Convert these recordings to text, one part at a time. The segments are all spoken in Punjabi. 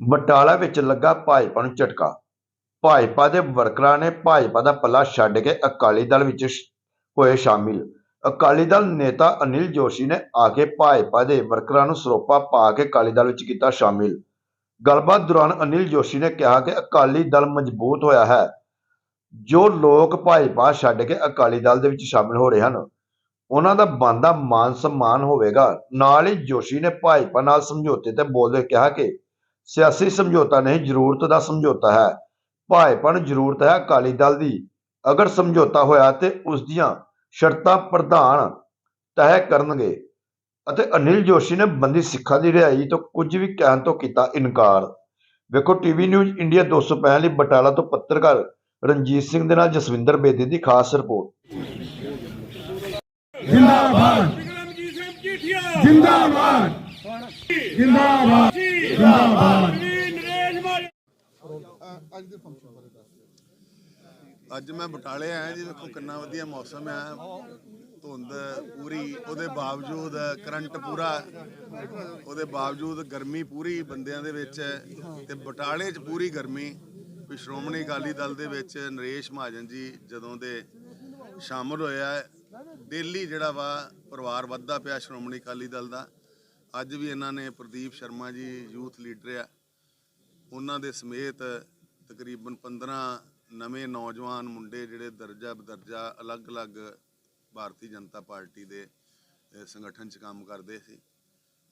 ਬਟਾਲਾ ਵਿੱਚ ਲੱਗਾ ਭਾਜਪਾ ਨੂੰ ਝਟਕਾ। ਭਾਜਪਾ ਦੇ ਵਰਕਰਾਂ ਨੇ ਭਾਜਪਾ ਦਾ ਪੱਲਾ ਛੱਡ ਕੇ ਅਕਾਲੀ ਦਲ ਵਿੱਚ ਹੋਏ ਸ਼ਾਮਿਲ। ਅਕਾਲੀ ਦਲ ਨੇਤਾ ਅਨਿਲ ਜੋਸ਼ੀ ਨੇ ਆ ਕੇ ਭਾਜਪਾ ਦੇ ਵਰਕਰਾਂ ਨੂੰ ਸਰੋਪਾ ਪਾ ਕੇ ਅਕਾਲੀ ਦਲ ਵਿੱਚ ਕੀਤਾ ਸ਼ਾਮਿਲ। ਗੱਲਬਾਤ ਦੌਰਾਨ ਅਨਿਲ ਜੋਸ਼ੀ ਨੇ ਕਿਹਾ ਕਿ ਅਕਾਲੀ ਦਲ ਮਜ਼ਬੂਤ ਹੋਇਆ ਹੈ। ਜੋ ਲੋਕ ਭਾਜਪਾ ਛੱਡ ਕੇ ਅਕਾਲੀ ਦਲ ਦੇ ਵਿੱਚ ਸ਼ਾਮਿਲ ਹੋ ਰਹੇ ਹਨ, ਉਹਨਾਂ ਦਾ ਬਣਦਾ ਮਾਨ ਸਨਮਾਨ ਹੋਵੇਗਾ। ਨਾਲ ਹੀ ਜੋਸ਼ੀ ਨੇ ਭਾਜਪਾ ਨਾਲ ਸਮਝੌਤੇ ਤੇ ਬੋਲਦੇ ਕਿਹਾ ਕਿ ਸਿਆਸੀ ਸਮਝੌਤਾ ਨਹੀਂ, ਜ਼ਰੂਰਤ ਦਾ ਸਮਝੌਤਾ ਹੈ। ਭਾਜਪਾ ਨੂੰ ਜ਼ਰੂਰਤ ਹੈ ਅਕਾਲੀ ਦਲ ਦੀ। ਅਗਰ ਸਮਝੌਤਾ ਹੋਇਆ ਤੇ ਉਸ ਦੀਆਂ ਸ਼ਰਤਾਂ ਪ੍ਰਧਾਨ ਤੈਅ ਕਰਨਗੇ ਅਤੇ ਅਨਿਲ ਜੋਸ਼ੀ ਨੇ ਬੰਦੀ ਸਿੱਖਾਂ ਦੀ ਰਿਹਾਈ ਤੋਂ ਕੁਝ ਵੀ ਕਹਿਣ ਤੋਂ ਕੀਤਾ ਇਨਕਾਰ। ਵੇਖੋ ਟੀਵੀ ਨਿਊਜ਼ ਇੰਡੀਆ 265 ਲਈ ਬਟਾਲਾ ਤੋਂ ਪੱਤਰਕਾਰ ਰਣਜੀਤ ਸਿੰਘ ਦੇ ਨਾਲ ਜਸਵਿੰਦਰ ਬੇਦੀ ਦੀ ਖਾਸ ਰਿਪੋਰਟ। ਜਿੰਦਾਬਾਦ। ਬਿਕਰਮਜੀਤ ਸਿੰਘ ਜੀਠੀਆ ਜਿੰਦਾਬਾਦ। ਜਿੰਦਾਬਾਦ ਜਿੰਦਾਬਾਦ ਨਰੇਸ਼ ਮਾਰ ਅੱਜ ਮੈਂ ਬਟਾਲੇ ਆਇਆ ਜੀ ਵੇਖੋ ਕਿੰਨਾ ਵਧੀਆ ਮੌਸਮ ਹੈ ਧੁੰਦ ਪੂਰੀ, ਉਹਦੇ ਬਾਵਜੂਦ ਕਰੰਟ ਪੂਰਾ, ਉਹਦੇ ਬਾਵਜੂਦ ਗਰਮੀ ਪੂਰੀ ਬੰਦਿਆਂ ਦੇ ਵਿੱਚ ਹੈ ਤੇ ਬਟਾਲੇ 'ਚ ਪੂਰੀ ਗਰਮੀ। ਵੀ ਸ਼੍ਰੋਮਣੀ ਅਕਾਲੀ ਦਲ ਦੇ ਵਿੱਚ ਨਰੇਸ਼ ਮਹਾਜਨ ਜੀ ਜਦੋਂ ਦੇ ਸ਼ਾਮਲ ਹੋਇਆ ਡੇਲੀ ਜਿਹੜਾ ਵਾ ਪਰਿਵਾਰ ਵੱਧਦਾ ਪਿਆ ਸ਼੍ਰੋਮਣੀ ਅਕਾਲੀ ਦਲ ਦਾ। ਅੱਜ ਵੀ ਇਹਨਾਂ ਨੇ ਪ੍ਰਦੀਪ ਸ਼ਰਮਾ ਜੀ ਯੂਥ ਲੀਡਰ ਆ। ਉਹਨਾਂ ਦੇ ਸਮੇਤ ਤਕਰੀਬਨ 15 ਨਵੇਂ ਨੌਜਵਾਨ ਮੁੰਡੇ ਜਿਹੜੇ ਦਰਜਾ ਬਦਰਜਾ ਅਲੱਗ-ਅਲੱਗ ਭਾਰਤੀ ਜਨਤਾ ਪਾਰਟੀ ਦੇ ਸੰਗਠਨ 'ਚ ਕੰਮ ਕਰਦੇ ਸੀ।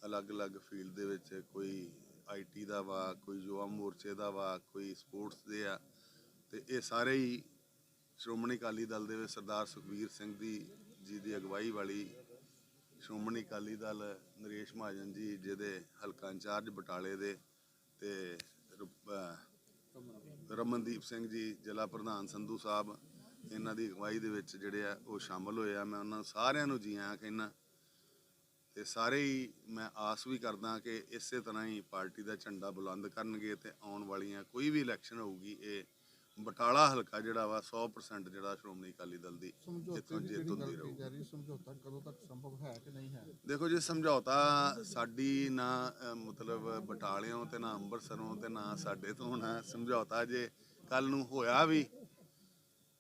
ਅਲੱਗ-ਅਲੱਗ ਫੀਲਡ ਦੇ ਵਿੱਚ ਕੋਈ ਆਈਟੀ ਦਾ ਵਾ, ਕੋਈ ਯੁਵਾ ਮੋਰਚੇ ਦਾ ਵਾ, ਕੋਈ ਸਪੋਰਟਸ ਦੇ ਆ। ਤੇ ਇਹ ਸਾਰੇ ਹੀ ਸ਼੍ਰੋਮਣੀ ਅਕਾਲੀ ਦਲ ਦੇ ਵਿੱਚ ਸਰਦਾਰ ਸੁਖਬੀਰ ਸਿੰਘ ਦੀ, ਜੀ ਦੀ ਅਗਵਾਈ ਵਾਲੀ ਸ਼੍ਰੋਮਣੀ ਅਕਾਲੀ ਦਲ ਨਰੇਸ਼ ਮਹਾਜਨ ਜੀ, ਜਿਹਦੇ ਹਲਕਾ ਇੰਚਾਰਜ ਬਟਾਲੇ ਦੇ ਤੇ ਰਮਨਦੀਪ ਸਿੰਘ ਜੀ, ਜ਼ਿਲ੍ਹਾ ਪ੍ਰਧਾਨ ਸੰਧੂ ਸਾਹਿਬ, ਇਹਨਾਂ ਦੀ ਅਗਵਾਈ ਦੇ ਵਿੱਚ ਜਿਹੜੇ ਆ ਉਹ ਸ਼ਾਮਲ ਹੋਏ ਆ। ਮੈਂ ਉਹਨਾਂ ਸਾਰਿਆਂ ਨੂੰ ਜੀ ਆਇਆਂ ਕਹਿੰਦਾ ਤੇ ਸਾਰੇ ਹੀ ਮੈਂ ਆਸ ਵੀ ਕਰਦਾ ਕਿ ਇਸੇ ਤਰ੍ਹਾਂ ਹੀ ਪਾਰਟੀ ਦਾ ਝੰਡਾ ਬੁਲੰਦ ਕਰਨਗੇ ਤੇ ਆਉਣ ਵਾਲੀਆਂ ਕੋਈ ਵੀ ਇਲੈਕਸ਼ਨ ਹੋਊਗੀ, ਇਹ ਬਟਾਲਾ ਹਲਕਾ ਜਿਹੜਾ ਵਾ 100% ਜਿਹੜਾ ਸ਼੍ਰੋਮਣੀ ਅਕਾਲੀ ਦਲ ਦੀ ਜਿੱਥੋਂ ਜਿੱਤ ਹੁੰਦੀ ਰਹੂ। ਸਮਝੌਤਾ ਕਦੋਂ ਤੱਕ ਸੰਭਵ ਹੈ ਕਿ ਨਹੀਂ ਹੈ? ਦੇਖੋ ਜੀ ਸਮਝੌਤਾ ਸਾਡੀ ਨਾ ਮਤਲਬ ਬਟਾਲਿਓਂ ਤੇ ਨਾ ਅੰਮ੍ਰਿਤਸਰੋਂ ਤੇ ਨਾ ਸਾਡੇ ਤੋਂ ਹੋਣਾ ਸਮਝੌਤਾ ਜੇ ਕੱਲ ਨੂੰ ਹੋਇਆ ਵੀ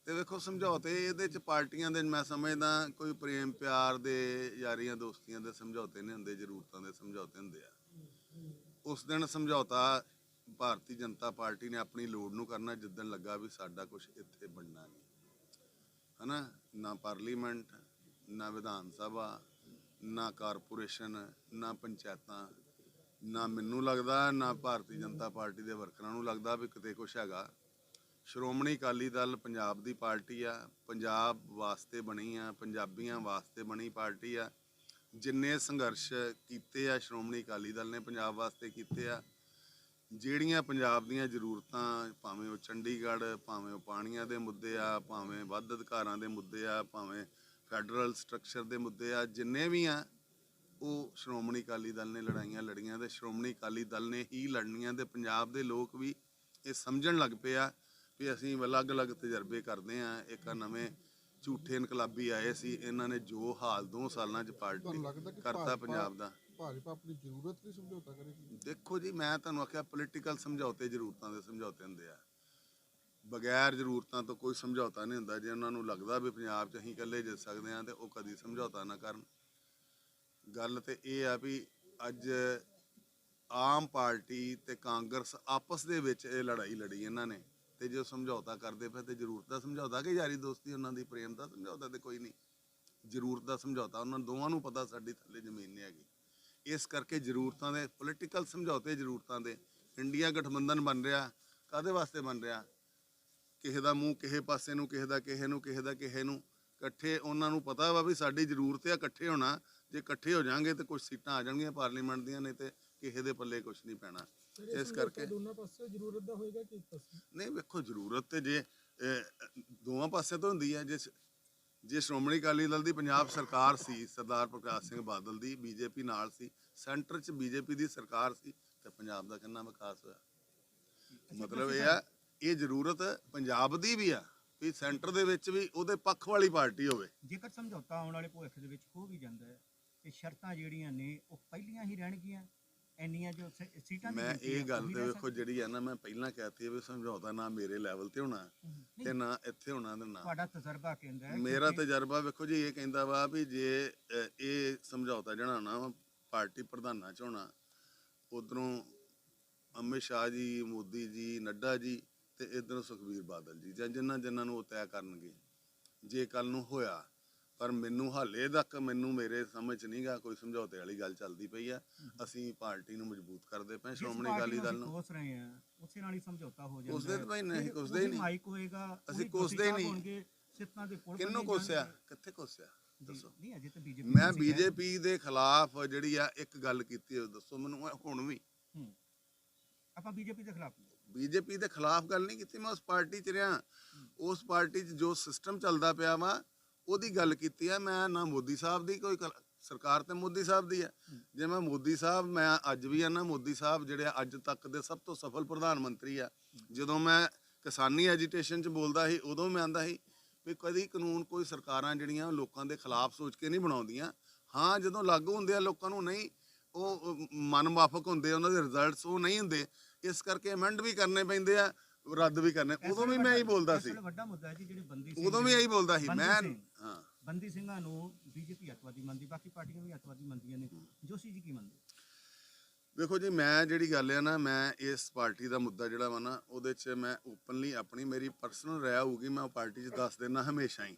ਤੇ ਵੇਖੋ ਸਮਝੌਤੇ ਇਹਦੇ ਚ ਪਾਰਟੀਆਂ ਦੇ ਮੈਂ ਸਮਝਦਾ ਕੋਈ ਪ੍ਰੇਮ ਪਿਆਰ ਦੇ ਯਾਰੀਆਂ ਦੋਸਤੀਆਂ ਦੇ ਸਮਝੌਤੇ ਨਹੀਂ ਹੁੰਦੇ ਜ਼ਰੂਰਤਾਂ ਦੇ ਸਮਝੌਤੇ ਹੁੰਦੇ ਆ। ਉਸ ਦਿਨ ਸਮਝੌਤਾ ਭਾਰਤੀ ਜਨਤਾ ਪਾਰਟੀ ਨੇ ਆਪਣੀ ਲੋੜ ਨੂੰ ਕਰਨਾ ਜਿੱਦਣ ਲੱਗਾ ਵੀ ਸਾਡਾ ਕੁਝ ਇੱਥੇ ਬਣਨਾ ਨਹੀਂ। ਹਨਾ? ਨਾ ਪਾਰਲੀਮੈਂਟ, ਨਾ ਵਿਧਾਨ ਸਭਾ, ਨਾ ਕਾਰਪੋਰੇਸ਼ਨ, ਨਾ ਪੰਚਾਇਤਾਂ। ਨਾ ਮੈਨੂੰ ਲੱਗਦਾ, ਨਾ ਭਾਰਤੀ ਜਨਤਾ ਪਾਰਟੀ ਦੇ ਵਰਕਰਾਂ ਨੂੰ ਲੱਗਦਾ ਵੀ ਕਿਤੇ ਕੁਝ ਹੈਗਾ। ਸ਼੍ਰੋਮਣੀ ਅਕਾਲੀ ਦਲ ਪੰਜਾਬ ਦੀ ਪਾਰਟੀ ਆ, ਪੰਜਾਬ ਵਾਸਤੇ ਬਣੀ ਆ, ਪੰਜਾਬੀਆਂ ਵਾਸਤੇ ਬਣੀ ਪਾਰਟੀ ਆ। ਜਿੰਨੇ ਸੰਘਰਸ਼ ਕੀਤੇ ਆ ਸ਼੍ਰੋਮਣੀ ਅਕਾਲੀ ਦਲ ਨੇ ਪੰਜਾਬ ਵਾਸਤੇ ਕੀਤੇ ਆ ਜਿਹੜੀਆਂ ਪੰਜਾਬ ਦੀਆਂ ਜ਼ਰੂਰਤਾਂ ਭਾਵੇਂ ਉਹ ਚੰਡੀਗੜ੍ਹ ਭਾਵੇਂ ਉਹ ਪਾਣੀਆਂ ਦੇ ਮੁੱਦੇ ਆ ਭਾਵੇਂ ਵੱਧ ਅਧਿਕਾਰਾਂ ਦੇ ਮੁੱਦੇ ਆ ਭਾਵੇਂ ਫੈਡਰਲ ਸਟਰਕਚਰ ਦੇ ਮੁੱਦੇ ਆ ਜਿੰਨੇ ਵੀ ਆ ਉਹ ਸ਼੍ਰੋਮਣੀ ਅਕਾਲੀ ਦਲ ਨੇ ਲੜਾਈਆਂ ਲੜੀਆਂ ਤੇ ਸ਼੍ਰੋਮਣੀ ਅਕਾਲੀ ਦਲ ਨੇ ਹੀ ਲੜਨੀਆਂ ਤੇ ਪੰਜਾਬ ਦੇ ਲੋਕ ਵੀ ਇਹ ਸਮਝਣ ਲੱਗ ਪਏ ਆ ਵੀ ਅਸੀਂ ਅਲੱਗ-ਅਲੱਗ ਤਜਰਬੇ ਕਰਦੇ ਆ। ਇੱਕ ਨਵੇਂ ਝੂਠੇ ਇਨਕਲਾਬੀ ਆਏ ਸੀ ਇਹਨਾਂ ਨੇ ਜੋ ਹਾਲ ਦੋ ਸਾਲਾਂ ਚ ਪਾਰਟੀ ਕਰਤਾ ਪੰਜਾਬ ਦਾ। ਭਾਜਪਾ ਆਪਣੀ ਜ਼ਰੂਰਤ ਲਈ ਸਮਝੌਤਾ ਕਰੇਗੀ? ਦੇਖੋ ਜੀ, ਮੈਂ ਤੁਹਾਨੂੰ ਆਖਿਆ ਪੋਲੀਟੀਕਲ ਸਮਝੌਤੇ ਜ਼ਰੂਰਤਾਂ ਦੇ ਸਮਝੌਤੇ ਹੁੰਦੇ ਆ। ਬਗੈਰ ਜ਼ਰੂਰਤਾਂ ਤੋਂ ਕੋਈ ਸਮਝੌਤਾ ਨਹੀਂ ਹੁੰਦਾ। ਜੇ ਉਹਨਾਂ ਨੂੰ ਲੱਗਦਾ ਵੀ ਪੰਜਾਬ 'ਚ ਅਸੀਂ ਇਕੱਲੇ ਜਿੱਤ ਸਕਦੇ ਹਾਂ, ਤੇ ਉਹ ਕਦੀ ਸਮਝੌਤਾ ਨਾ ਕਰਨ। ਗੱਲ ਤੇ ਇਹ ਆ ਵੀ ਅੱਜ ਆਮ ਪਾਰਟੀ ਤੇ ਕਾਂਗਰਸ ਆਪਸ ਦੇ ਵਿੱਚ ਇਹ ਲੜਾਈ ਲੜੀ ਇਹਨਾਂ ਨੇ। ਤੇ ਜੋ ਸਮਝੌਤਾ ਕਰਦੇ ਪਏ ਤੇ ਜ਼ਰੂਰਤ ਦਾ ਸਮਝੌਤਾ ਕਿ ਯਾਰੀ ਦੋਸਤੀ, ਉਹਨਾਂ ਦੀ ਪ੍ਰੇਮ ਦਾ ਸਮਝੌਤਾ ਤੇ ਕੋਈ ਨਹੀਂ। ਜ਼ਰੂਰਤ ਦਾ ਸਮਝੌਤਾ, ਉਹਨਾਂ ਦੋਵਾਂ ਨੂੰ ਪਤਾ ਸਾਡੀ ਥੱਲੇ ਜ਼ਮੀਨ ਨਹੀਂ ਹੈਗੀ। ਇਸ ਕਰਕੇ ਜ਼ਰੂਰਤਾਂ ਦੇ ਪੋਲੀਟੀਕਲ ਸਮਝੌਤੇ ਜ਼ਰੂਰਤਾਂ ਦੇ ਇੰਡੀਆ ਗਠਬੰਧਨ ਬਣ ਰਿਹਾ ਕਾਦੇ ਵਾਸਤੇ ਬਣ ਰਿਹਾ? ਕਿਸੇ ਦਾ ਮੂੰਹ ਕਿਸੇ ਪਾਸੇ ਨੂੰ ਕਿਸੇ ਦਾ ਕਿਸੇ ਨੂੰ ਕਿਸੇ ਦਾ ਕਿਸੇ ਨੂੰ ਇਕੱਠੇ ਉਹਨਾਂ ਨੂੰ ਪਤਾ ਵਾ ਵੀ ਸਾਡੀ ਜ਼ਰੂਰਤ ਹੈ ਇਕੱਠੇ ਹੋਣਾ ਜੇ ਇਕੱਠੇ ਹੋ ਜਾਾਂਗੇ ਤੇ ਕੁਝ ਸੀਟਾਂ ਆ ਜਾਣਗੀਆਂ ਪਾਰਲੀਮੈਂਟ ਦੀਆਂ ਨਹੀਂ ਤੇ ਕਿਸੇ ਦੇ ਪੱਲੇ ਕੁਝ ਨਹੀਂ ਪੈਣਾ। ਇਸ ਕਰਕੇ ਦੋਨਾਂ ਪਾਸੇ ਜ਼ਰੂਰਤ ਦਾ ਹੋਏਗਾ ਕਿ ਇੱਕ ਪਾਸੇ? ਨਹੀਂ ਵੇਖੋ ਜ਼ਰੂਰਤ ਤੇ ਜੇ ਦੋਵਾਂ ਪਾਸੇ ਤੋਂ ਹੁੰਦੀ ਹੈ ਜੇ ਜੇ ਸ਼੍ਰੋਮਣੀ ਅਕਾਲੀ ਦਲ ਦੀ ਪੰਜਾਬ ਸਰਕਾਰ ਸੀ ਸਰਦਾਰ ਪ੍ਰਕਾਸ਼ ਸਿੰਘ ਬਾਦਲ ਦੀ ਬੀਜੇਪੀ ਨਾਲ ਸੀ ਸੈਂਟਰ 'ਚ ਬੀਜੇਪੀ ਦੀ ਸਰਕਾਰ ਸੀ ਤੇ ਪੰਜਾਬ ਦਾ ਕਿੰਨਾ ਵਿਕਾਸ ਹੋਇਆ? ਮਤਲਬ ਇਹ ਆ ਇਹ ਜ਼ਰੂਰਤ ਪੰਜਾਬ ਦੀ ਵੀ ਆ ਵੀ ਸੈਂਟਰ ਦੇ ਵਿੱਚ ਵੀ ਉਹਦੇ ਪੱਖ ਵਾਲੀ ਪਾਰਟੀ ਹੋਵੇ। ਜੇਕਰ ਸਮਝੌਤਾ ਆਉਣ ਵਾਲੇ ਭਵਿੱਖ ਦੇ ਵਿੱਚ ਹੋ ਵੀ ਜਾਂਦਾ ਹੈ ਤੇ ਸ਼ਰਤਾਂ ਜਿਹੜੀਆਂ ਨੇ ਉਹ ਪਹਿਲੀਆਂ ਹੀ ਰਹਿਣਗੀਆਂ। ਇੰਨੀਆਂ ਜੋ ਸ- ਸੀਟਾਂ ਦੀ ਮੈਂ ਗਿਣਤੀ ਇਹ ਗੱਲ ਉਹੀ ਤੇ ਰਹਿ ਵੇਖੋ ਜਿਹੜੀ ਹੈ ਨਾ ਮੈਂ ਪਹਿਲਾਂ ਕਹਿਤੀ ਹੈ ਵੀ ਸਮਝੌਤਾ ਨਾ ਮੇਰੇ ਲੈਵਲ ਤੇ ਹੋਣਾ। ਤੇ ਨਾ ਇੱਥੇ ਹੋਣਾ ਤੇ ਨਾ। ਤੁਹਾਡਾ ਤਜਰਬਾ ਕਹਿੰਦਾ ਹੈ ਮੇਰਾ ਕਿਉਂਕਿ ਤਜਰਬਾ ਵੇਖੋ ਜੀ ਇਹ ਕਹਿੰਦਾ ਵਾ ਵੀ ਜੇ ਅ, ਇਹ ਸਮਝੌਤਾ ਜਿਹੜਾ ਵਾ ਪਾਰਟੀ ਪ੍ਰਧਾਨਾਂ ਚ ਹੋਣਾ ਉਧਰੋਂ ਅਮਿਤ ਸ਼ਾਹ ਜੀ ਮੋਦੀ ਜੀ ਨੱਡਾ ਜੀ ਤੇ ਇਧਰੋਂ ਸੁਖਬੀਰ ਬਾਦਲ ਜੀ ਜਾਂ ਜਿਨ੍ਹਾਂ ਜਿਨ੍ਹਾਂ ਨੂੰ ਉਹ ਤੈਅ ਕਰਨਗੇ। ਜੇ ਕੱਲ ਨੂੰ ਹੋਇਆ ਪਰ ਮੈਨੂੰ ਹਾਲੇ ਤੱਕ ਮੈਨੂੰ ਮੇਰੇ ਸਮਝ ਨਹੀਂਗਾ ਕੋਈ ਸਮਝੌਤੇ ਵਾਲੀ ਗੱਲ ਚੱਲਦੀ ਪਈ ਆ। ਅਸੀਂ ਪਾਰਟੀ ਨੂੰ ਮਜ਼ਬੂਤ ਕਰਦੇ ਪਏ ਸ਼੍ਰੋਮਣੀ ਅਕਾਲੀ ਦਲ ਨੂੰ। ਕੋਸ ਰਹੇ ਹਾਂ ਉਸੇ ਨਾਲ ਹੀ ਸਮਝੌਤਾ ਹੋ ਜਾਂਦਾ ਕੋਸਦੇ ਤਾਂ ਭਾਈ ਨਹੀਂ, ਕੋਸਦੇ ਹੀ ਨਹੀਂ। ਮਾਈਕ ਹੋਏਗਾ ਅਸੀਂ ਕੋਸਦੇ ਨਹੀਂ। ਸਿਫਤਾਂ ਦੇ ਪੁਲ ਬੰਨੇ ਕੋਸਿਆ। ਕਿੱਥੇ ਕੋਸਿਆ ਦੱਸੋ। ਨਹੀਂ ਅਜੇ ਤਾਂ ਬੀਜੇਪੀ ਮੈਂ ਬੀਜੇਪੀ ਦੇ ਖਿਲਾਫ ਜਿਹੜੀ ਆ ਇੱਕ ਗੱਲ ਕੀਤੀ ਦੱਸੋ ਮੈਨੂੰ ਹੁਣ ਵੀ। ਆਪਾਂ ਬੀਜੇਪੀ ਦੇ ਖਿਲਾਫ। ਬੀਜੇਪੀ ਦੇ ਖਿਲਾਫ ਗੱਲ ਨਹੀਂ ਕੀਤੀ ਮੈਂ ਉਸ ਪਾਰਟੀ 'ਚ ਰਿਹਾ। ਉਸ ਪਾਰਟੀ 'ਚ ਜੋ ਸਿਸਟਮ ਚੱਲਦਾ ਪਿਆ ਵਾ ਉਹਦੀ ਗੱਲ ਕੀਤੀ ਹੈ ਮੈਂ ਨਾ ਮੋਦੀ ਸਾਹਿਬ ਦੀ ਕੋਈ ਗੱਲ- ਸਰਕਾਰ ਤੇ ਮੋਦੀ ਸਾਹਿਬ ਦੀ ਹੈ। ਜੇ ਮੈਂ ਮੋਦੀ ਸਾਹਿਬ ਮੈਂ ਅੱਜ ਵੀ ਆ ਨਾ ਮੋਦੀ ਸਾਹਿਬ ਜਿਹੜੇ ਆ ਅੱਜ ਤੱਕ ਦੇ ਸਭ ਤੋਂ ਸਫਲ ਪ੍ਰਧਾਨ ਮੰਤਰੀ ਆ। ਜਦੋਂ ਮੈਂ ਕਿਸਾਨੀ ਐਜੀਟੇਸ਼ਨ 'ਚ ਬੋਲਦਾ ਸੀ ਉਦੋਂ ਮੈਂ ਆਂਦਾ ਸੀ ਵੀ ਕਦੀ ਕਾਨੂੰਨ ਕੋਈ ਸਰਕਾਰਾਂ ਜਿਹੜੀਆਂ ਉਹ ਲੋਕਾਂ ਦੇ ਖਿਲਾਫ ਸੋਚ ਕੇ ਨਹੀਂ ਬਣਾਉਂਦੀਆਂ। ਹਾਂ ਜਦੋਂ ਲਾਗੂ ਹੁੰਦੇ ਆ ਲੋਕਾਂ ਨੂੰ ਨਹੀਂ ਉਹ ਮਨ ਮਾਫਕ ਹੁੰਦੇ ਉਹਨਾਂ ਦੇ ਰਿਜ਼ਲਟਸ ਉਹ ਨਹੀਂ ਹੁੰਦੇ। ਇਸ ਕਰਕੇ ਅਮੈਂਡ ਵੀ ਕਰਨੇ ਪੈਂਦੇ ਆ। ਰੱਦ ਵੀ ਕਰਨੇ। ਉਦੋਂ ਵੀ ਮੈਂ ਇਹੀ ਬੋਲਦਾ ਸੀ। ਵੱਡਾ ਮੁੱਦਾ ਹੈ ਜੀ ਜਿਹੜੇ ਬੰਦੀ ਸਿੰਘ ਉਦੋਂ ਵੀ ਇਹੀ ਬੋਲਦਾ ਸੀ। ਮੈਂ। ਹਾਂ। ਬੰਦੀ ਸਿੰਘਾਂ ਨੂੰ ਬੀਜੇਪੀ ਅੱਤਵਾਦੀ ਮੰਨਦੀ ਬਾਕੀ ਪਾਰਟੀਆਂ ਵੀ ਅੱਤਵਾਦੀ ਮੰਨਦੀਆਂ ਨੇ। ਜੋਸ਼ੀ ਜੀ ਕੀ ਮੰਨਦੇ? ਵੇਖੋ ਜੀ ਮੈਂ ਜਿਹੜੀ ਗੱਲ ਹੈ ਨਾ ਮੈਂ ਇਸ ਪਾਰਟੀ ਦਾ ਮੁੱਦਾ ਜਿਹੜਾ ਵਾ ਨਾ ਉਹਦੇ 'ਚ ਮੈਂ ਓਪਨਲੀ ਆਪਣੀ ਮੇਰੀ ਪਰਸਨਲ ਰਾਇ ਹੋਊਗੀ ਮੈਂ ਉਹ ਪਾਰਟੀ 'ਚ ਦੱਸ ਦੇਣਾ ਹਮੇਸ਼ਾ ਹੀ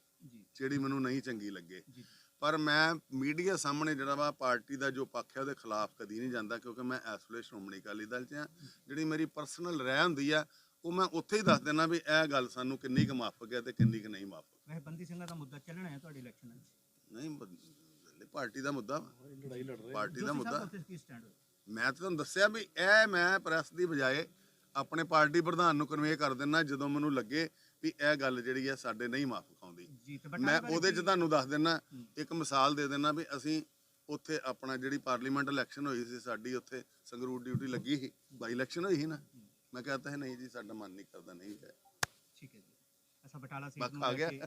ਜਿਹੜੀ ਮੈਨੂੰ ਨਹੀਂ ਚੰਗੀ ਲੱਗੇ। ਪਰ ਮੈਂ ਮੀਡੀਆ ਸਾਹਮਣੇ ਜਿਹੜਾ ਵਾ ਪਾਰਟੀ ਦਾ ਜੋ ਪੱਖ ਹੈ ਉਹਦੇ ਖਿਲਾਫ ਕਦੀ ਨਹੀਂ ਜਾਂਦਾ ਕਿਉਂਕਿ ਮੈਂ ਇਸ ਵੇਲੇ ਸ਼੍ਰੋਮਣੀ ਅਕਾਲੀ ਦਲ 'ਚ ਆ। ਜਿਹੜੀ ਮੇਰੀ ਪਰਸਨਲ ਰਾਇ ਹੁੰਦੀ ਆ ਉਹ ਮੈਂ ਉੱਥੇ ਹੀ ਦੱਸ ਦੇਣਾ ਵੀ ਇਹ ਗੱਲ ਸਾਨੂੰ ਕਿੰਨੀ ਕੁ ਮਾਫਕ ਹੈ ਤੇ ਕਿੰਨੀ ਕੁ ਨਹੀਂ ਮਾਫਕ। ਵੈਸੇ ਬੰਦੀ ਸਿੰਘਾਂ ਦਾ ਮੁੱਦਾ ਚੱਲਣਾ ਹੈ ਤੁਹਾਡੇ ਇਲੈਕਸ਼ਨਾਂ 'ਚ? ਨਹੀਂ ਬ- ਪਾਰਟੀ ਦਾ ਮੁੱਦਾ ਵਾ। ਪਾਰਟੀ ਦਾ ਮੁੱਦਾ। ਉੱਥੇ ਕੀ ਸਟੈਂਡ ਹੋਇਆ? ਮੈਂ ਤਾਂ ਤੁਹਾਨੂੰ ਦੱਸਿਆ ਵੀ ਇਹ ਮੈਂ ਪ੍ਰੈਸ ਦੀ ਬਜਾਏ ਆਪਣੇ ਪਾਰਟੀ ਪ੍ਰਧਾਨ ਨੂੰ ਕਨਵੇ ਕਰ ਦਿੰਦਾ ਜਦੋਂ ਮੈਨੂੰ ਲੱਗੇ ਵੀ ਇਹ ਗੱਲ ਜਿਹੜੀ ਹੈ ਸਾਡੇ ਨਹੀਂ ਮਾਫਕ ਆਉਂਦੀ। ਜੀ ਤੇ ਮੈਂ ਉਹਦੇ 'ਚ ਤੁਹਾਨੂੰ ਦੱਸ ਦਿੰਦਾ ਇੱਕ ਮਿਸਾਲ ਦੇ ਦਿੰਦਾ ਵੀ ਅਸੀਂ ਉੱਥੇ ਆਪਣਾ ਜਿਹੜੀ ਪਾਰਲੀਮੈਂਟ ਇਲੈਕਸ਼ਨ ਹੋਈ ਸੀ ਸਾਡੀ ਉੱਥੇ ਸੰਗਰੂਰ ਡਿਊਟੀ ਲੱਗੀ ਸੀ ਬਾਈ ਇਲੈਕਸ਼ਨ ਹੋਈ ਸੀ ਨਾ। ਮੈਂ ਕਹਤਾ ਹੈ ਨਹੀਂ ਜੀ ਸਾਡਾ ਮਨ ਨਹੀਂ ਕਰਦਾ ਨਹੀਂ ਹੈ। ਠੀਕ ਹੈ ਜੀ। ਅੱਛਾ ਬਟਾਲਾ ਸੀਟ ਬਸ ਨੂੰ ਆ ਲੈ ਗਿਆ। ਕੇ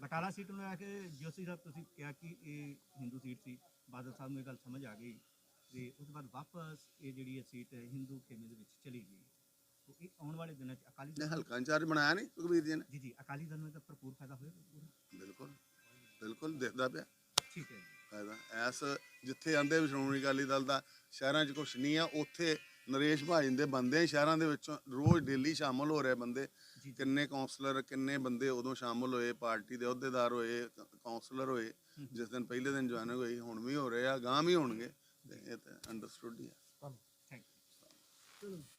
ਬਟਾਲਾ ਸੀਟ ਨੂੰ ਲੈ ਕੇ ਜੋਸ਼ੀ ਸਾਹਿਬ ਤੁਸੀਂ ਕਿਹਾ ਕਿ ਇਹ ਹਿੰਦੂ ਸੀਟ ਸੀ। ਬਾਦਲ ਸਾਹਿਬ ਨੂੰ ਇਹ ਗੱਲ ਸਮਝ ਆ ਗਈ ਤੇ ਉਸ ਤੋਂ ਬਾਅਦ ਵਾਪਸ ਇਹ ਜਿਹੜੀ ਹੈ ਸੀਟ ਹਿੰਦੂ ਖੇਮੇ ਦੇ ਵਿੱਚ ਚਲੀ ਗਈ। ਤਾਂ ਇਹ ਆਉਣ ਵਾਲੇ ਦਿਨਾਂ 'ਚ ਅਕਾਲੀ ਇਹ ਦਲ ਹਲਕਾ ਇੰਚਾਰਜ ਬਣਾਇਆ ਨਹੀਂ ਸੁਖਬੀਰ ਜੀ ਨੇ? ਜੀ ਜੀ ਅਕਾਲੀ ਦਲ ਨੂੰ ਇਹਦਾ ਭਰਪੂਰ ਫਾਇਦਾ ਹੋਏਗਾ ਪੂਰਾ। ਬਿਲਕੁਲ ਬਿਲਕੁਲ ਦਿਖਦਾ ਪਿਆ। ਠੀਕ ਹੈ ਜੀ। ਫਾਇਦਾ। ਐਸ ਜਿੱਥੇ ਆਂਦੇ ਵੀ ਸ਼੍ਰੋਮਣੀ ਅਕਾਲੀ ਦਲ ਦਾ ਸ਼ਹਿਰਾਂ 'ਚ ਕੁਛ ਨਹੀਂ ਆ ਉੱਥੇ ਨਰੇਸ਼ ਭਾਈ ਦੇ ਬੰਦੇ ਸ਼ਹਿਰਾਂ ਦੇ ਵਿੱਚੋਂ ਰੋਜ਼ ਡੇਲੀ ਸ਼ਾਮਲ ਹੋ ਰਹੇ ਬੰਦੇ। ਕਿੰਨੇ ਕਾਉਂਸਲਰ ਕਿੰਨੇ ਬੰਦੇ ਉਦੋਂ ਸ਼ਾਮਲ ਹੋਏ ਪਾਰਟੀ ਦੇ ਅਹੁਦੇਦਾਰ ਹੋਏ ਕਾਉਂਸਲਰ ਹੋਏ ਜਿਸ ਦਿਨ ਪਹਿਲੇ ਦਿਨ ਜੁਆਇਨ ਹੋਈ ਹੁਣ ਵੀ ਹੋ ਰਹੇ ਆ ਗਾਂ ਵੀ ਹੋਣਗੇ ਇਹ ਤਾਂ ਅੰਡਰਸਟੂਡ ਹੀ ਆ। ਥੈਂਕ